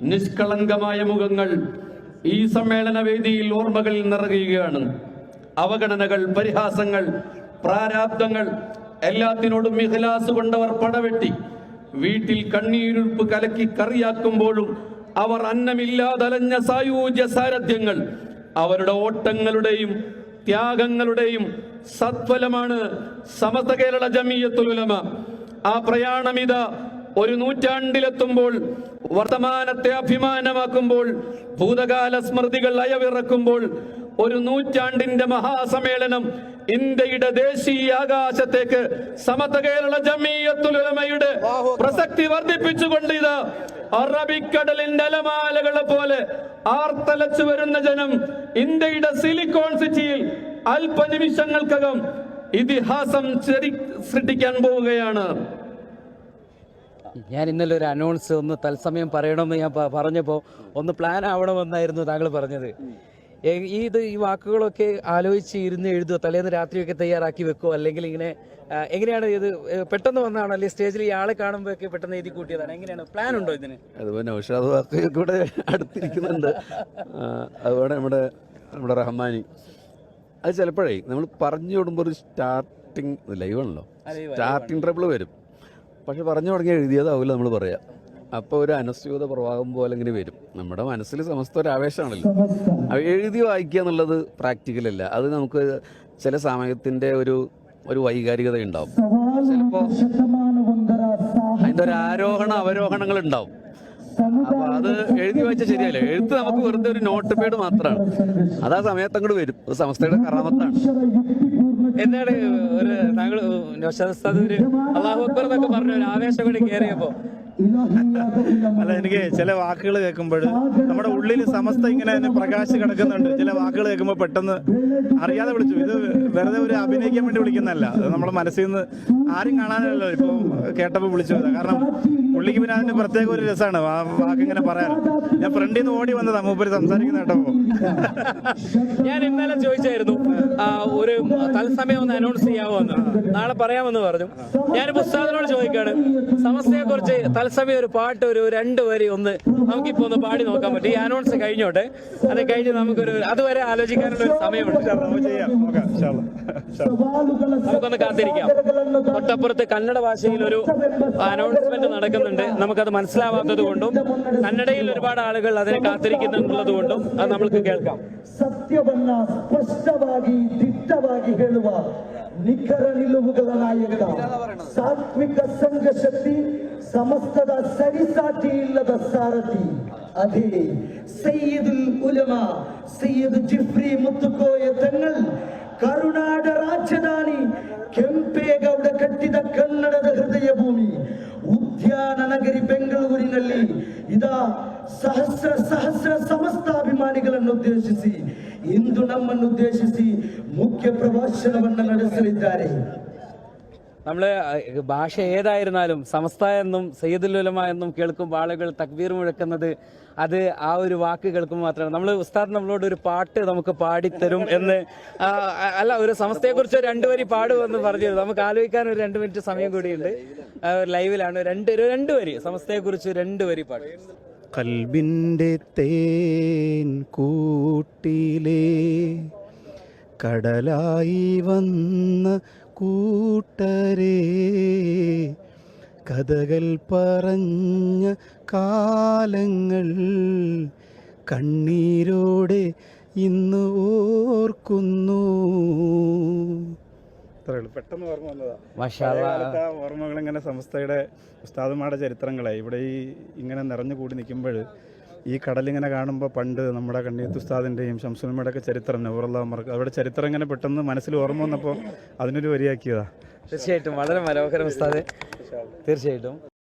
നിഷ്കളങ്കമായ മുഖങ്ങൾ ഈ സമ്മേളന വേദിയിൽ ഓർമ്മകളിൽ നിറയുകയാണ്. അവഗണനകൾ പരിഹാസങ്ങൾ പ്രാരാബ്ദങ്ങൾ എല്ലാത്തിനോടും മിഹലാസ് കൊണ്ടവർ പടവെട്ടി വീട്ടിൽ കണ്ണീരുപ്പ് കലക്കി കറിയാക്കുമ്പോഴും അവർ അന്നമില്ലാതലഞ്ഞ സായൂജ്യ സാരഥ്യങ്ങൾ അവരുടെ ഓട്ടങ്ങളുടെയും ത്യാഗങ്ങളുടെയും സത്ഫലമാണ് സമസ്ത കേരള ജമീയത്തുലമ ആ പ്രയാണമിത ഒരു നൂറ്റാണ്ടിലെത്തുമ്പോൾ വർത്തമാനത്തെ അഭിമാനമാക്കുമ്പോൾ ഭൂതകാല സ്മൃതികൾ അയവിറക്കുമ്പോൾ ഒരു നൂറ്റാണ്ടിന്റെ മഹാസമ്മേളനം ഇന്ത്യയുടെ ദേശീയ ആകാശത്തേക്ക് സമത കേരള ജമീയത്തുലമയുടെ പ്രസക്തി വർദ്ധിപ്പിച്ചുകൊണ്ട് ഇത് അറബിക്കടലിന്റെ അലമാലകളെ പോലെ ആർത്തലച്ചു വരുന്ന ജനം ഇന്ത്യയുടെ സിലിക്കോൺ സിറ്റിയിൽ അല്പനിമിഷങ്ങൾക്കകം ഇതിഹാസം ചെറി- സൃഷ്ടിക്കാൻ പോവുകയാണ്. ഞാൻ ഇന്നലെ ഒരു അനൗൺസ് ഒന്ന് തത്സമയം പറയണമെന്ന് ഞാൻ പറഞ്ഞപ്പോൾ ഒന്ന് പ്ലാൻ ആവണമെന്നായിരുന്നു താങ്കൾ പറഞ്ഞത്. ഈ ഇത് ഈ വാക്കുകളൊക്കെ ആലോചിച്ച് ഇരുന്ന് എഴുതുക തലേന്ന് രാത്രിയൊക്കെ തയ്യാറാക്കി വെക്കുമോ അല്ലെങ്കിൽ ഇങ്ങനെ എങ്ങനെയാണ് ഇത് പെട്ടെന്ന് വന്നതാണ്? അല്ലെങ്കിൽ സ്റ്റേജിൽ ഈ ആളെ കാണുമ്പോഴൊക്കെ പെട്ടെന്ന് എഴുതി കൂട്ടിയതാണ്. എങ്ങനെയാണ്? പ്ലാൻ ഉണ്ടോ ഇതിന്? അതുപോലെ നൗഷാദ് വാക്ക് കൂടെ അടുത്തിരിക്കുന്നുണ്ട്. അതുപോലെ നമ്മുടെ നമ്മുടെ റഹ്മാനി. അത് ചിലപ്പോഴേ നമ്മൾ പറഞ്ഞു വിടുമ്പോൾ ഒരു സ്റ്റാർട്ടിങ് ലൈവ് ആണല്ലോ. സ്റ്റാർട്ടിങ് ട്രബിൾ വരും. പക്ഷെ പറഞ്ഞു തുടങ്ങി എഴുതിയതാവില്ല നമ്മൾ പറയാം. അപ്പോൾ ഒരു അനസ്യൂത പ്രവാഹം പോലെ ഇങ്ങനെ വരും. നമ്മുടെ മനസ്സിൽ സമസ്ത ഒരു ആവേശമാണല്ലോ. എഴുതി വായിക്കുക എന്നുള്ളത് പ്രാക്ടിക്കൽ അല്ല. അത് നമുക്ക് ചില സമയത്തിന്റെ ഒരു ഒരു വൈകാരികത ഉണ്ടാവും. ചിലപ്പോൾ അതിന്റെ ഒരു ആരോഹണ അവരോഹണങ്ങൾ ഉണ്ടാവും. അപ്പൊ അത് എഴുതി വായിച്ച ശരിയല്ല എഴുത്ത് നമുക്ക് വെറുതെ ഒരു നോട്ട് പേഡ് മാത്രമാണ്. അത് ആ സമയത്ത് അങ്ങോട്ട് വരും. അത് സമസ്തയുടെ കറാമത്താണ് എന്താണ് ഒരു താങ്കൾ ഒരു അള്ളാഹു അക്ബർ എന്നൊക്കെ പറഞ്ഞ ഒരു ആവേശം കൂടി കയറിയപ്പോ. അല്ല എനിക്ക് ചില വാക്കുകൾ കേൾക്കുമ്പോൾ നമ്മുടെ ഉള്ളിൽ സമസ്ത ഇങ്ങനെ തന്നെ പ്രകാശ് കിടക്കുന്നുണ്ട്. ചില വാക്കുകൾ കേൾക്കുമ്പോൾ പെട്ടെന്ന് അറിയാതെ വിളിച്ചു. ഇത് വെറുതെ ഒരു അഭിനയിക്കാൻ വേണ്ടി വിളിക്കുന്നതല്ല. അത് നമ്മുടെ മനസ്സിൽ നിന്ന് ആരും കാണാനല്ലോ ഇപ്പോൾ കേട്ടപ്പോൾ വിളിച്ചു. കാരണം ഉള്ളിക്ക് പിന്നെ അതിന്റെ പ്രത്യേക ഒരു രസമാണ് ആ വാക്ക് ഇങ്ങനെ പറയാൻ. ഞാൻ ഫ്രണ്ടിൽ നിന്ന് ഓടി വന്നതാ. മൂപ്പര് സംസാരിക്കുന്ന കേട്ടപ്പോ. ഞാൻ ഇന്നലെ ചോദിച്ചായിരുന്നു ഒരു തത്സമയം ഒന്ന് അനൗൺസ് ചെയ്യാമോന്ന് നാളെ പറയാമെന്ന് പറഞ്ഞു. ഞാൻ പുസ്തകത്തിനോട് ചോദിക്കാണ്. സമസ്തയെ കുറിച്ച് തത്സമയം ഒരു പാട്ട് ഒരു രണ്ട് വരി ഒന്ന് നമുക്കിപ്പോ ഒന്ന് പാടി നോക്കാൻ പറ്റും. ഈ അനൗൺസ് കഴിഞ്ഞോട്ടെ? അത് കഴിഞ്ഞ് നമുക്കൊരു അതുവരെ ആലോചിക്കാനുള്ള ഒരു സമയമുണ്ട്. നമുക്കൊന്ന് കാത്തിരിക്കാം. തൊട്ടപ്പുറത്ത് കന്നഡ ഭാഷയിൽ ഒരു അനൗൺസ്മെന്റ് നടക്കുന്നുണ്ട്. നമുക്കത് മനസ്സിലാവാത്തത് കൊണ്ടും കന്നഡയിൽ ഒരുപാട് ആളുകൾ അതിനെ കാത്തിരിക്കുന്നുള്ളത് കൊണ്ടും അത് നമ്മൾക്ക് കേൾക്കാം. ಸತ್ಯವನ್ನ ಸ್ಪಷ್ಟವಾಗಿ, ದಿಟ್ಟವಾಗಿ ಹೇಳುವ ನಿಖರ ನಿಲುವುಗಳ ನಾಯಕ. ಸಾತ್ವಿಕ ಸಂಘ ಶಕ್ತಿ ಸಮಸ್ತದ ಸರಿಸಾಟಿ ಇಲ್ಲದ ಸಾರಥಿ. ಅದೇ ಸೈಯದ್ ಉಲಮಾ, ಸೈಯದ್ ಜಿಫ್ರಿ ಮುತ್ತುಕೋಯ ತಂಗಲ್ ಕರುನಾಡ ರಾಜಧಾನಿ ಕೆಂಪೇಗೌಡ ಕಟ್ಟಿದ ಕನ್ನಡದ ಹೃದಯ ಭೂಮಿ. ಉದ್ಯಾನ ನಗರಿ ಬೆಂಗಳೂರಿನಲ್ಲಿ ಇದ ಸಹಸ್ರ ಸಹಸ್ರ ಸಮಸ್ತಾಭಿಮಾನಿಗಳನ್ನು ಉದ್ದೇಶಿಸಿ ಇಂದು ನಮ್ಮನ್ನು ಉದ್ದೇಶಿಸಿ ಮುಖ್ಯ ಪ್ರಭಾಷಣವನ್ನು ನಡೆಸಲಿದ್ದಾರೆ നമ്മൾ ഭാഷ ഏതായിരുന്നാലും സമസ്ത എന്നും സയ്യിദുൽ ഉലമ എന്നും കേൾക്കുമ്പോൾ ആളുകൾ തക്ബീർ മുഴക്കുന്നത് അത് ആ ഒരു വാക്ക് കേൾക്കുമ്പോൾ മാത്രമാണ് നമ്മൾ ഉസ്താദ് നമ്മളോട് ഒരു പാട്ട് നമുക്ക് പാടിത്തരും എന്ന് ആ, അല്ല ഒരു സമസ്തയെ കുറിച്ച് രണ്ട് വരി പാടുമെന്ന് പറഞ്ഞു നമുക്ക് ആലോചിക്കാൻ ഒരു രണ്ട് മിനിറ്റ് സമയം കൂടിയുണ്ട് ആ, ലൈവിലാണ് രണ്ട് ഒരു രണ്ട് വരി സമസ്തയെ കുറിച്ച് രണ്ട് വരി പാട്ട് കൽബിന്റെ തേൻ കൂട്ടിലേ കടലായി വന്ന കൂട്ടരേ കഥകൾ പറഞ്ഞ കാലങ്ങൾ കണ്ണീരോടെ ഇന്ന് ഓർക്കുന്നു. അത്രേ ഉള്ളൂ പെട്ടെന്ന് ഓർമ്മ വന്നതാ. ഓർമ്മകൾ ഇങ്ങനെ സംസ്ഥയുടെ ഉസ്താദുമാരുടെ ചരിത്രങ്ങളെ. ഇവിടെ ഈ ഇങ്ങനെ നിറഞ്ഞു കൂടി നിൽക്കുമ്പോൾ ഈ കടലിങ്ങനെ കാണുമ്പോൾ പണ്ട് നമ്മുടെ കണ്ണീത്ത് ഉസ്താദിന്റെയും ശംസുലമ്മയുടെ ഒക്കെ ചരിത്രം നവറുള്ളവർക്ക് അവരുടെ ചരിത്രം ഇങ്ങനെ പെട്ടെന്ന് മനസ്സിൽ ഓർമ്മ വന്നപ്പോൾ അതിനൊരു വരിയാക്കിയതാ. തീർച്ചയായിട്ടും. വളരെ മനോഹരം ഉസ്താദ്. തീർച്ചയായിട്ടും.